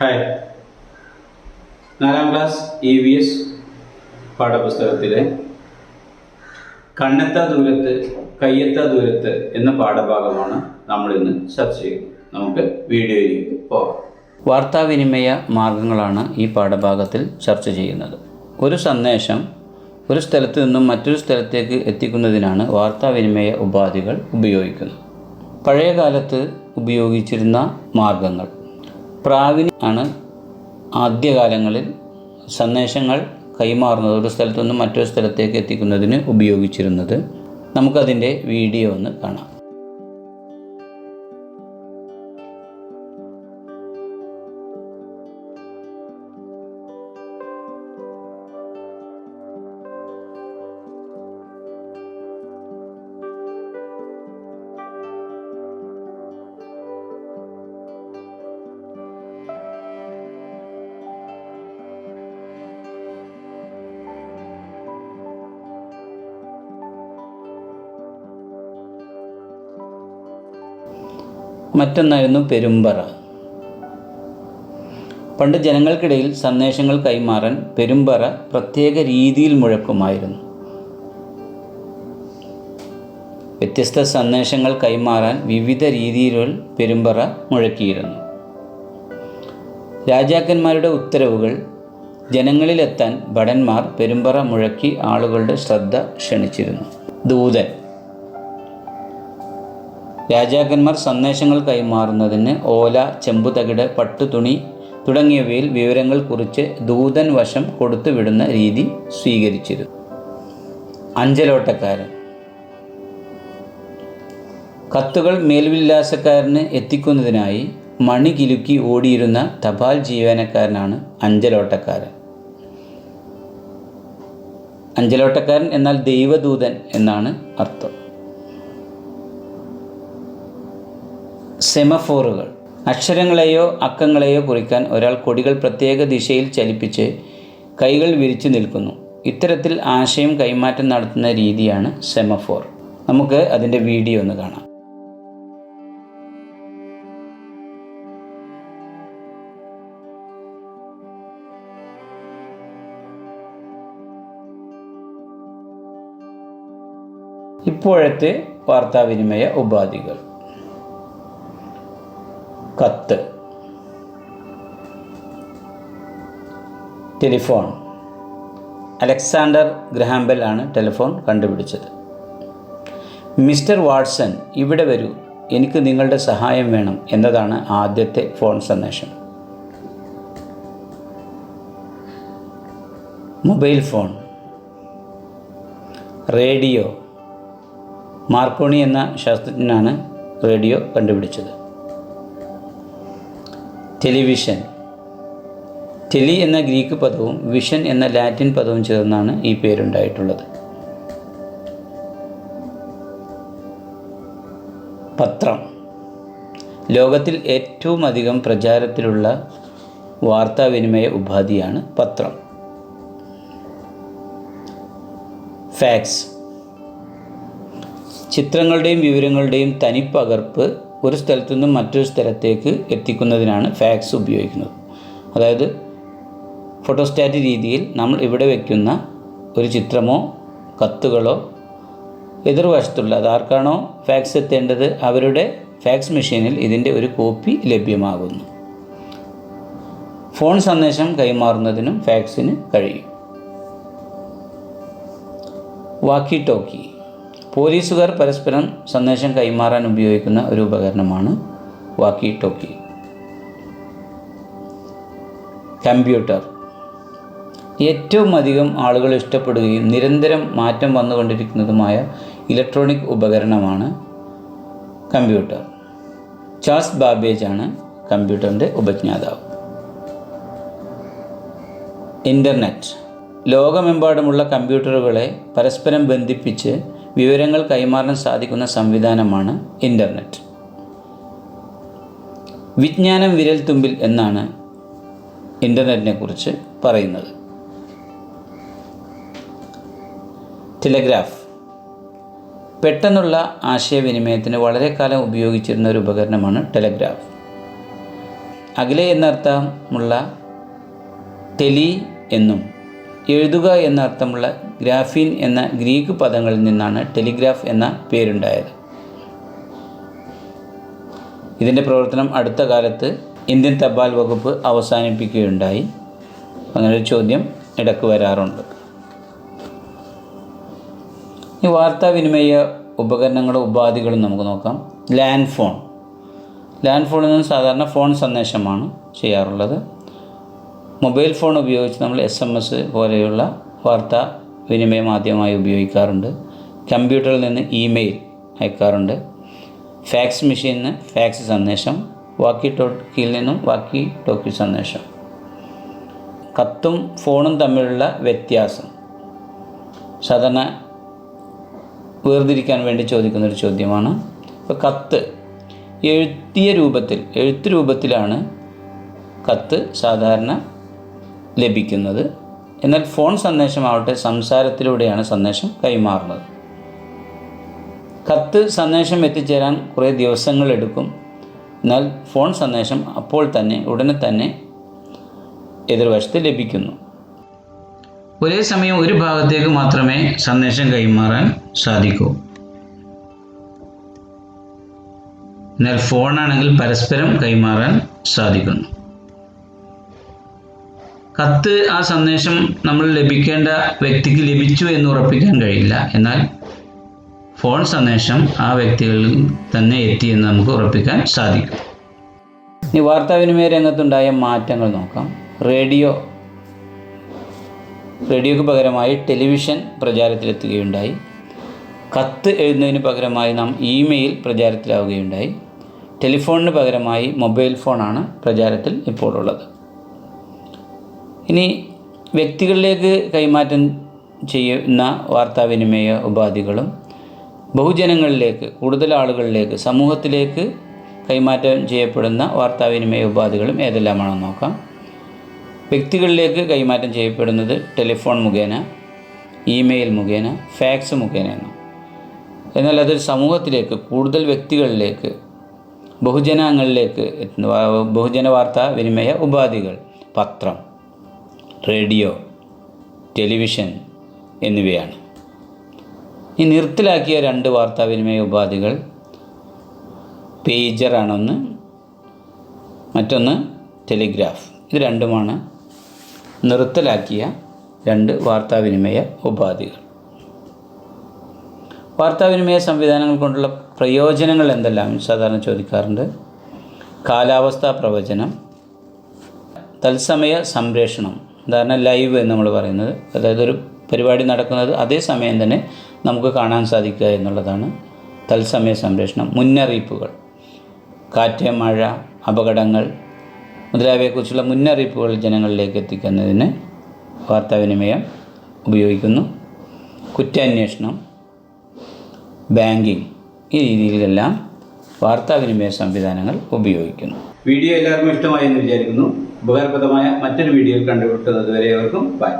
Hi നാലാം class E V S പാഠപുസ്തകത്തിലെ കണ്ണെത്താ ദൂരത്ത് കയ്യെത്താ ദൂരത്ത് എന്ന പാഠഭാഗമാണ് നമ്മൾ ഇന്ന് ചർച്ച ചെയ്യുന്നത്. നമുക്ക് വീഡിയോയിലേക്ക് പോകാം. വാർത്താവിനിമയ മാർഗങ്ങളാണ് ഈ പാഠഭാഗത്തിൽ ചർച്ച ചെയ്യുന്നത്. ഒരു സന്ദേശം ഒരു സ്ഥലത്ത് നിന്നും മറ്റൊരു സ്ഥലത്തേക്ക് എത്തിക്കുന്നതിനാണ് വാർത്താവിനിമയ ഉപാധികൾ ഉപയോഗിക്കുന്നത്. പഴയകാലത്ത് ഉപയോഗിച്ചിരുന്ന മാർഗങ്ങൾ. പ്രാവിന് ആണ് ആദ്യകാലങ്ങളിൽ സന്ദേശങ്ങൾ കൈമാറുന്നത്. ഒരു സ്ഥലത്തു നിന്നും മറ്റൊരു സ്ഥലത്തേക്ക് എത്തിക്കുന്നതിന് ഉപയോഗിച്ചിരുന്നത്. നമുക്കതിന്റെ വീഡിയോ ഒന്ന് കാണാം. മറ്റൊന്നായിരുന്നു പെരുമ്പറ. പണ്ട് ജനങ്ങൾക്കിടയിൽ സന്ദേശങ്ങൾ കൈമാറാൻ പെരുമ്പറ പ്രത്യേക രീതിയിൽ മുഴക്കുമായിരുന്നു. വ്യത്യസ്ത സന്ദേശങ്ങൾ കൈമാറാൻ വിവിധ രീതിയിലുള്ള പെരുമ്പറ മുഴക്കിയിരുന്നു. രാജാക്കന്മാരുടെ ഉത്തരവുകൾ ജനങ്ങളിലെത്താൻ ഭടന്മാർ പെരുമ്പറ മുഴക്കി ആളുകളുടെ ശ്രദ്ധ ക്ഷണിച്ചിരുന്നു. ദൂതൻ രാജാക്കന്മാർ സന്ദേശങ്ങൾ കൈമാറുന്നതിന് ഓല ചെമ്പുതകിട് പട്ടുതുണി തുടങ്ങിയവയിൽ വിവരങ്ങൾ കുറിച്ച് ദൂതൻ വശം കൊടുത്തുവിടുന്ന രീതി സ്വീകരിച്ചിരുന്നു. അഞ്ചലോട്ടക്കാരൻ. കത്തുകൾ മേൽവിലാസക്കാരന് എത്തിക്കുന്നതിനായി മണി കിലുക്കി ഓടിയിരുന്ന തപാൽ ജീവനക്കാരനാണ് അഞ്ചലോട്ടക്കാരൻ. അഞ്ചലോട്ടക്കാരൻ എന്നാൽ ദൈവദൂതൻ എന്നാണ് അർത്ഥം. സെമഫോറുകൾ. അക്ഷരങ്ങളെയോ അക്കങ്ങളെയോ കുറിക്കാൻ ഒരാൾ കൊടികൾ പ്രത്യേക ദിശയിൽ ചലിപ്പിച്ച് കൈകൾ വിരിച്ചു നിൽക്കുന്നു. ഇത്തരത്തിൽ ആശയം കൈമാറ്റം നടത്തുന്ന രീതിയാണ് സെമഫോർ. നമുക്ക് അതിന്റെ വീഡിയോ ഒന്ന് കാണാം. ഇപ്പോഴത്തെ വാർത്താവിനിമയ ഉപാധികൾ. കത്ത്. ടെലിഫോൺ. അലക്സാണ്ടർ ഗ്രഹാംബെൽ ആണ് ടെലിഫോൺ കണ്ടുപിടിച്ചത്. മിസ്റ്റർ വാട്സൺ ഇവിടെ വരൂ. എനിക്ക് നിങ്ങളുടെ സഹായം വേണം എന്നതാണ് ആദ്യത്തെ ഫോൺ സന്ദേശം. Mobile phone. റേഡിയോ. മാർക്കോണി എന്ന ശാസ്ത്രജ്ഞനാണ് റേഡിയോ കണ്ടുപിടിച്ചത്. ടെലിവിഷൻ. ടെലി എന്ന ഗ്രീക്ക് പദവും വിഷൻ എന്ന ലാറ്റിൻ പദവും ചേർന്നാണ് ഈ പേരുണ്ടായിട്ടുള്ളത്. പത്രം. ലോകത്തിൽ ഏറ്റവും അധികം പ്രചാരത്തിലുള്ള വാർത്താവിനിമയ ഉപാധിയാണ് പത്രം. ഫാക്സ്. ചിത്രങ്ങളുടെയും വിവരങ്ങളുടെയും തനിപ്പകർപ്പ് ഒരു സ്ഥലത്തു നിന്നും മറ്റൊരു സ്ഥലത്തേക്ക് എത്തിക്കുന്നതിനാണ് ഫാക്സ് ഉപയോഗിക്കുന്നത്. അതായത് ഫോട്ടോസ്റ്റാറ്റ് രീതിയിൽ നമ്മൾ ഇവിടെ വയ്ക്കുന്ന ഒരു ചിത്രമോ കത്തുകളോ എതിർവശത്തുള്ള അതാർക്കാണോ ഫാക്സ് എത്തേണ്ടത് അവരുടെ ഫാക്സ് മെഷീനിൽ ഇതിന്റെ ഒരു കോപ്പി ലഭ്യമാകുന്നു. ഫോൺ സന്ദേശം കൈമാറുന്നതിനും ഫാക്സിന് കഴിയും. വാക്കി ടോക്കി പോലീസുകാർ പരസ്പരം സന്ദേശം കൈമാറാൻ ഉപയോഗിക്കുന്ന ഒരു ഉപകരണമാണ് വാക്കി ടോക്കി കമ്പ്യൂട്ടർ. ഏറ്റവും അധികം ആളുകൾ ഇഷ്ടപ്പെടുകയും നിരന്തരം മാറ്റം വന്നുകൊണ്ടിരിക്കുന്നതുമായ ഇലക്ട്രോണിക് ഉപകരണമാണ് കമ്പ്യൂട്ടർ. ചാൾസ് ബാബേജ് ആണ് കമ്പ്യൂട്ടറിന്റെ ഉപജ്ഞാതാവ്. ഇന്റർനെറ്റ്. ലോകമെമ്പാടുമുള്ള കമ്പ്യൂട്ടറുകളെ പരസ്പരം ബന്ധിപ്പിച്ച് വിവരങ്ങൾ കൈമാറാൻ സാധിക്കുന്ന സംവിധാനമാണ് ഇന്റർനെറ്റ് വിജ്ഞാനം വിരൽ തുമ്പിൽ എന്നാണ് ഇന്റർനെറ്റിനെ കുറിച്ച് പറയുന്നത്. ടെലഗ്രാഫ് പെട്ടെന്നുള്ള ആശയവിനിമയത്തിന് വളരെ കാലം ഉപയോഗിച്ചിരുന്ന ഒരു ഉപകരണമാണ് ടെലഗ്രാഫ് അകലെ എന്നർത്ഥമുള്ള ടെലി എന്നും എഴുതുക എന്നർത്ഥമുള്ള ഗ്രാഫീൻ എന്ന ഗ്രീക്ക് പദങ്ങളിൽ നിന്നാണ് ടെലിഗ്രാഫ് എന്ന പേരുണ്ടായത്. ഇതിന്റെ പ്രവർത്തനം അടുത്ത കാലത്ത് ഇന്ത്യൻ തപാൽ വകുപ്പ് അവസാനിപ്പിക്കുകയുണ്ടായി. അങ്ങനൊരു ചോദ്യം ഇടയ്ക്ക് വരാറുണ്ട്. ഈ വാർത്താവിനിമയ ഉപകരണങ്ങളും ഉപാധികളും നമുക്ക് നോക്കാം. Land phone. ലാൻഡ് ഫോണിൽ നിന്ന് സാധാരണ ഫോൺ സന്ദേശമാണ് ചെയ്യാറുള്ളത്. മൊബൈൽ ഫോൺ ഉപയോഗിച്ച് നമ്മൾ എസ് എം എസ് പോലെയുള്ള വാർത്താ വിനിമയ മാധ്യമമായി ഉപയോഗിക്കാറുണ്ട്. കമ്പ്യൂട്ടറിൽ നിന്ന് ഇമെയിൽ അയക്കാറുണ്ട്. ഫാക്സ് മെഷീനിൽ നിന്ന് ഫാക്സ് സന്ദേശം വാക്കി ടോക്കിയിൽ നിന്നും വാക്കി ടോക്കി സന്ദേശം. കത്തും ഫോണും തമ്മിലുള്ള വ്യത്യാസം. സാധാരണ വേർതിരിക്കാൻ വേണ്ടി ചോദിക്കുന്ന ഒരു ചോദ്യമാണ്. ഇപ്പോൾ കത്ത് എഴുത്തിയ രൂപത്തിൽ എഴുത്ത് രൂപത്തിലാണ് കത്ത് സാധാരണ ലഭിക്കുന്നത്. എന്നാൽ ഫോൺ സന്ദേശമാവട്ടെ സംസാരത്തിലൂടെയാണ് സന്ദേശം കൈമാറുന്നത്. കത്ത് സന്ദേശം എത്തിച്ചേരാൻ കുറേ ദിവസങ്ങളെടുക്കും എന്നാൽ ഫോൺ സന്ദേശം അപ്പോൾ തന്നെ ഉടനെ തന്നെ എതിർവശത്ത് ലഭിക്കുന്നു. ഒരേ സമയം ഒരു ഭാഗത്തേക്ക് മാത്രമേ സന്ദേശം കൈമാറാൻ സാധിക്കൂ. എന്നാൽ ഫോണാണെങ്കിൽ പരസ്പരം കൈമാറാൻ സാധിക്കുന്നു. കത്ത് ആ സന്ദേശം നമ്മൾ ലഭിക്കേണ്ട വ്യക്തിക്ക് ലഭിച്ചു എന്ന് ഉറപ്പിക്കാൻ കഴിയില്ല. എന്നാൽ ഫോൺ സന്ദേശം ആ വ്യക്തികളിൽ തന്നെ എത്തി എന്ന് നമുക്ക് ഉറപ്പിക്കാൻ സാധിക്കും. ഇനി വാർത്താവിനിമയ രംഗത്തുണ്ടായ മാറ്റങ്ങൾ നോക്കാം. റേഡിയോ റേഡിയോക്ക് പകരമായി ടെലിവിഷൻ പ്രചാരത്തിലെത്തുകയുണ്ടായി. കത്ത് എഴുതുന്നതിന് പകരമായി നാം ഇമെയിൽ പ്രചാരത്തിലാവുകയുണ്ടായി. ടെലിഫോണിന് പകരമായി മൊബൈൽ ഫോണാണ് പ്രചാരത്തിൽ ഇപ്പോൾ ഉള്ളത് ഇനി വ്യക്തികളിലേക്ക് കൈമാറ്റം ചെയ്യുന്ന വാർത്താവിനിമയ ഉപാധികളും ബഹുജനങ്ങളിലേക്ക് കൂടുതൽ ആളുകളിലേക്ക് സമൂഹത്തിലേക്ക് കൈമാറ്റം ചെയ്യപ്പെടുന്ന വാർത്താവിനിമയ ഉപാധികളും ഏതെല്ലാമാണെന്ന് നോക്കാം. വ്യക്തികളിലേക്ക് കൈമാറ്റം ചെയ്യപ്പെടുന്നത് ടെലിഫോൺ മുഖേന ഇമെയിൽ മുഖേന ഫാക്സ് മുഖേനയാണ്. എന്നാൽ അതൊരു സമൂഹത്തിലേക്ക് കൂടുതൽ വ്യക്തികളിലേക്ക് ബഹുജനങ്ങളിലേക്ക് ബഹുജന വാർത്താ വിനിമയ ഉപാധികൾ പത്രം. റേഡിയോ ടെലിവിഷൻ എന്നിവയാണ്. ഈ നിർത്തലാക്കിയ രണ്ട് വാർത്താവിനിമയ ഉപാധികൾ പേജറാണൊന്ന് മറ്റൊന്ന് ടെലിഗ്രാഫ്. ഇത് രണ്ടുമാണ് നിർത്തലാക്കിയ രണ്ട് വാർത്താവിനിമയ ഉപാധികൾ. വാർത്താവിനിമയ സംവിധാനങ്ങൾ കൊണ്ടുള്ള പ്രയോജനങ്ങൾ എന്തെല്ലാം? സാധാരണ ചോദിക്കാറുണ്ട്. കാലാവസ്ഥാ പ്രവചനം തത്സമയ സംപ്രേഷണം ഉദാഹരണം ലൈവ് എന്ന് നമ്മൾ പറയുന്നത്. അതായത് ഒരു പരിപാടി നടക്കുന്നത് അതേ സമയം തന്നെ നമുക്ക് കാണാൻ സാധിക്കുക എന്നുള്ളതാണ് തത്സമയ സംരക്ഷണം മുന്നറിയിപ്പുകൾ. കാറ്റ് മഴ അപകടങ്ങൾ മുതലായവയെക്കുറിച്ചുള്ള മുന്നറിയിപ്പുകൾ ജനങ്ങളിലേക്ക് എത്തിക്കുന്നതിന് വാർത്താവിനിമയം ഉപയോഗിക്കുന്നു. കുറ്റാന്വേഷണം ബാങ്കിങ് ഈ രീതിയിലെല്ലാം വാർത്താവിനിമയ സംവിധാനങ്ങൾ ഉപയോഗിക്കുന്നു. വീഡിയോ എല്ലാവർക്കും ഇഷ്ടമായി എന്ന് വിചാരിക്കുന്നു. ഉപകാരപ്രദമായ മറ്റൊരു വീഡിയോയിൽ കണ്ടുമുട്ടുന്നത് വരെ അവർക്കും ബൈ